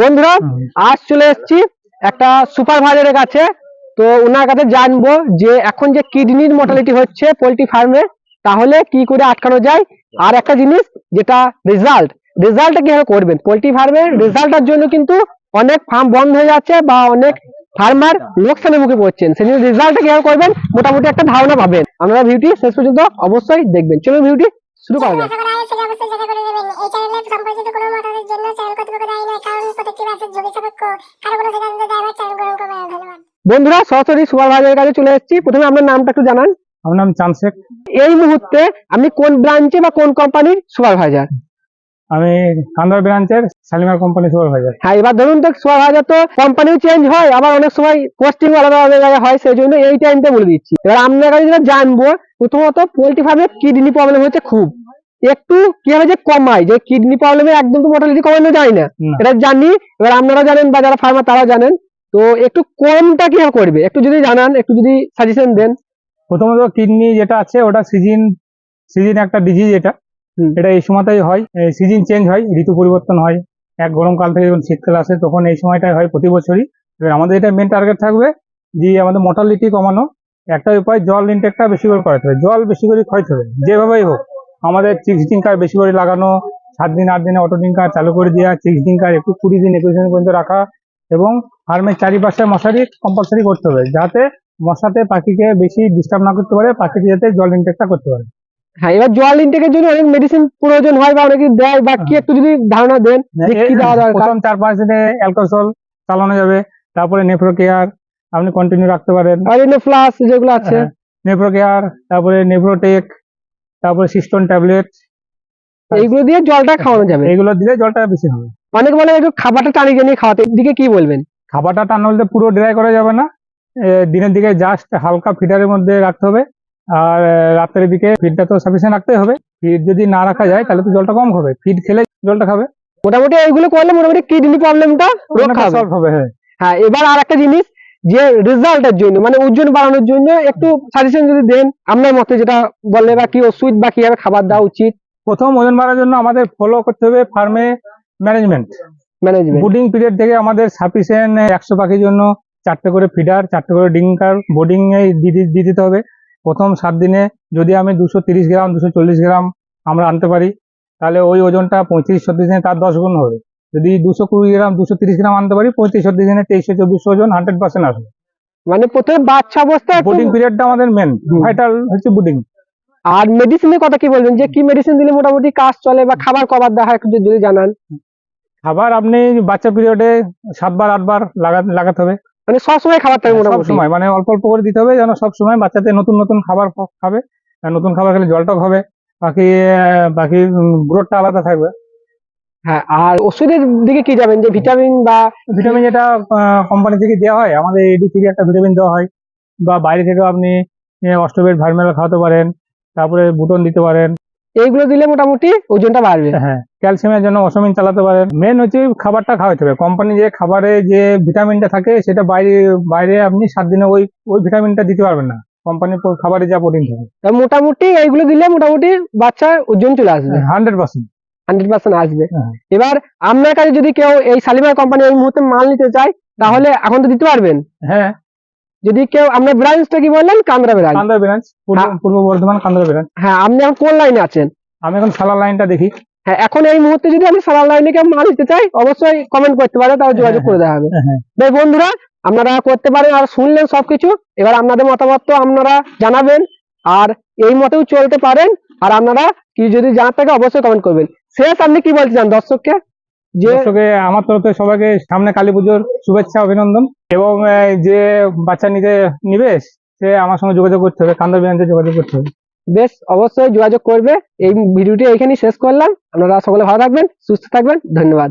বন্ধুরা, আজ চলে এসেছি একটা সুপারভাইজারের কাছে। তো ওনার কাছে জানব যে এখন যে কিডনির মর্টালিটি হচ্ছে পোল্ট্রি ফার্মে, তাহলে কি করে আটকানো যায়? আর একটা জিনিস, যেটা রেজাল্ট রেজাল্টটা কীভাবে করবেন? পোল্ট্রি ফার্মের রেজাল্টের জন্য কিন্তু অনেক ফার্ম বন্ধ হয়ে যাচ্ছে বা অনেক ফার্মার লোকসানের মুখে পড়ছেন। সেই জন্য রেজাল্টটা কীভাবে করবেন? মোটামুটি একটা ধারণা পাবেন। আপনারা ভিউটি শেষ পর্যন্ত অবশ্যই দেখবেন। চলুন ভিউটি শুরু করা যাক আশা করা হয় সেটা অবশ্যই চেষ্টা করে দেবেন এই চ্যানেলে কোনো মোটরের জন্য চ্যানেল কর্তৃপক্ষ দায়ী নয় কারণ প্রত্যেকটি বাসের ঝুঁকি সাপেক্ষ কারও কোনো সিদ্ধান্ত ড্রাইভার চ্যানেল গ্রহণ করবে না ধন্যবাদ। বন্ধুরা সরাসরি সুপারভাইজারের কাছে চলে এসেছি। প্রথমে আপনার নামটা একটু জানান। আমার নাম চানসেক এই মুহূর্তে আপনি কোন ব্রাঞ্চে বা কোন কোম্পানির সুপারভাইজার আমি কান্দার ব্রাঞ্চের শালিমার কোম্পানি সুপারভাইজার হ্যাঁ এবার ধরুন তো সুপারভাইজার তো কোম্পানিও চেঞ্জ হয় আবার অনেক সময় পোস্টিং আলাদা আলাদা জায়গায় হয় সেই জন্য এই টাইমটা বলে দিচ্ছি। এবার আপনার কাছে যেটা জানব প্রথমত পোলট্রি ফার্মে কিডনি প্রবলেম হচ্ছে খুব। একটু কীভাবে যে কমায় যে কিডনি প্রবলেমে একদম তো মোটালিটি কমানো যায় না। এটা জানি এবার আপনারা জানেন বা যারা ফার্মার তারা জানেন। তো একটু কমটা কি করবে? একটু যদি জানান একটু যদি সাজেশন দেন। প্রথমত কিডনি যেটা আছে ওটা সিজন সিজন একটা ডিজিজ এটা। এটা এই সময়টাই হয় সিজন চেঞ্জ হয় ঋতু পরিবর্তন হয়। এক গরমকাল থেকে যখন শীতকাল আসে তখন এই সময়টাই হয় প্রতি বছরই। এবার আমাদের এটা মেন টার্গেট থাকবে যে আমাদের মর্টালিটি কমানো। একটা উপায় জল ইনটেকটা বেশি করে করাতে হবে। জল বেশি করে খাইতে হবে যেভাবেই হোক। আমাদের চিক্স ডিঙ্কার বেশি করে লাগানো সাত দিন আট দিনে অটো ডিঙ্কার চালু করে দেওয়া চিক্স ডিঙ্কার একটু কুড়ি দিন একুশ দিন পর্যন্ত রাখা এবং ফার্মের চারিপাশে মশারি কম্পালসারি করতে হবে যাতে মশাতে পাখিকে বেশি ডিস্টার্ব না করতে পারে পাখিটি যাতে জল ইনটেকটা করতে পারে। হ্যাঁ এবার জল ইনটেকের জন্য অনেক মেডিসিন প্রয়োজন হয় বা অনেকে দেয় বা কি একটু যদি ধারণা দেন যে কি দেওয়া দরকার? প্রথম চার পাঁচ দিনে অ্যালকোহল চালানো যাবে তারপরে নেফ্রো কেয়ার আপনি কন্টিনিউ রাখতে পারেন। আর ফ্লাস যেগুলো আছে। নেফ্রো কেয়ার তারপরে নেফ্রোটেক তারপরে সিস্টন ট্যাবলেট এইগুলো দিয়ে জলটা খাওয়ানো যাবে? এইগুলো দিলে জলটা বেশি হবে। অনেক বলে একটু খাবারটা টানিয়ে টানিয়ে খাওয়াতে এদিকে কি বলবেন? খাবারটা টানা বলতে পুরো ড্রাই করা যাবে না। দিনের দিকে জাস্ট হালকা ফিডারের মধ্যে রাখতে হবে। আর রাতের দিকে ফিডটা তো সাফিসিয়েন্ট রাখতে হবে। ফিড যদি না রাখা যায় তাহলে তো জলটা কম হবে ফিড খেলে জলটা খাবে। মোটামুটি এইগুলো করলে মোটামুটি কিডনি প্রবলেমটা সলভ হবে। হ্যাঁ। হ্যাঁ এবার আর একটা জিনিস যে রেজাল্টের জন্য মানে ওজন বাড়ানোর জন্য একটু সাজেশন যদি দেন আপনার মতে যেটা বললে বা কি ওষুধ বা কীভাবে খাবার দেওয়া উচিত? প্রথম ওজন বাড়ার জন্য আমাদের ফলো করতে হবে ফার্মে ম্যানেজমেন্ট ম্যানেজমেন্ট বুডিং পিরিয়ড থেকে আমাদের সাফিসিয়েন্ট একশো পাখির জন্য চারটে করে ফিডার চারটে করে ডিঙ্কার বোর্ডিং এ দিয়ে দিতে হবে। প্রথম সাত দিনে যদি আমি দুশো তিরিশ গ্রাম দুশো চল্লিশ গ্রাম আমরা আনতে পারি তাহলে ওই ওজনটা পঁয়ত্রিশ ছত্রিশ দিনে তার দশ গুণ হবে। যদি দুশো কুড়ি গ্রাম দুশো তিরিশ গ্রাম আনতে পারি পঁয়ত্রিশ দিনে তেইশশো চব্বিশশো ওজন হান্ড্রেড পার্সেন্ট আসবে। মানে প্রথমে বাচ্চা অবস্থায় বোর্ডিং পিরিয়ডটা আমাদের মেন। ভাইটাল হচ্ছে বুডিং আর মেডিসিনের কথা কি বলবেন? যে কি মেডিসিন দিলে মোটামুটি কাজ চলে বা খাবার কবার দেওয়া হয় একটু যদি জানান। খাবার আপনি বাচ্চা পিরিয়ডে সাতবার আটবার লাগা লাগাতে হবে। মানে সবসময় খাবার থাকে সব মোটামুটি। সময় মানে অল্প অল্প করে দিতে হবে যেন সব সময় বাচ্চাদের নতুন নতুন খাবার খাবে। আর নতুন খাবার খেলে জলটা হবে বাকি বাকি গ্রোথটা আলাদা থাকবে। হ্যাঁ আর ওষুধের দিকে কি যাবেন? যে ভিটামিন বা ভিটামিন যেটা কোম্পানি থেকে দেওয়া হয় আমাদের এডি থেকে একটা ভিটামিন দেওয়া হয়। বা বাইরে থেকেও আপনি অস্টোবেট ভার্মেল খাওয়াতে পারেন তারপরে বুটন দিতে পারেন। এইগুলো দিলে মোটামুটি ওজনটা বাড়বে। হ্যাঁ ক্যালসিয়ামের জন্য অসমিন চালাতে পারেন। মেন হচ্ছে খাবারটা খাওয়াতে হবে। কোম্পানি যে খাবারে যে ভিটামিনটা থাকে সেটা বাইরে বাইরে আপনি সাত দিনে ওই ওই ভিটামিনটা দিতে পারবেন না। কোম্পানির খাবারে যা প্রোটিন থাকে। মোটামুটি এইগুলো দিলে মোটামুটি বাচ্চার ওজন চলে আসবে। হান্ড্রেড পার্সেন্ট হান্ড্রেড পার্সেন্ট আসবে। হ্যাঁ। এবার আপনার কাছে যদি কেউ এই শালিমার কোম্পানি এই মুহূর্তে মাল নিতে চায় তাহলে এখন তো দিতে পারবেন। হ্যাঁ। যদি কেউ আপনার ব্রাঞ্চটা কি বললেন? কান্দ্রা ব্রাঞ্চ কান্দার ব্রাঞ্চ পূর্ব হ্যাঁ। বর্ধমান কান্দার ব্রাঞ্চ হ্যাঁ আপনি এখন কোন লাইনে আছেন? আমি এখন সালার লাইনটা দেখি। হ্যাঁ এখন এই মুহূর্তে যদি আমি সালার লাইনে কেউ মাল নিতে চাই অবশ্যই কমেন্ট করতে পারে তাও যোগাযোগ করে দেওয়া হবে হ্যাঁ, হ্যাঁ। বন্ধুরা আপনারা করতে পারেন আর শুনলেন সবকিছু এবার আপনাদের মতামত তো আপনারা জানাবেন আর এই মতেও চলতে পারেন আর আপনারা কি যদি জানার থাকে অবশ্যই কমেন্ট করবেন। শেষ আপনি কি বলতে চান দর্শককে? দর্শকে আমার তরফ থেকে সবাইকে সামনে কালী পুজোর শুভেচ্ছা অভিনন্দন। এবং যে বাচ্চা নিতে নিবে সে আমার সঙ্গে যোগাযোগ করতে হবে কান্দর ব্রাঞ্চে যোগাযোগ করতে হবে। বেশ অবশ্যই যোগাযোগ করবে। এই ভিডিওটি এখানেই শেষ করলাম। আপনারা সকলে ভালো থাকবেন সুস্থ থাকবেন। ধন্যবাদ।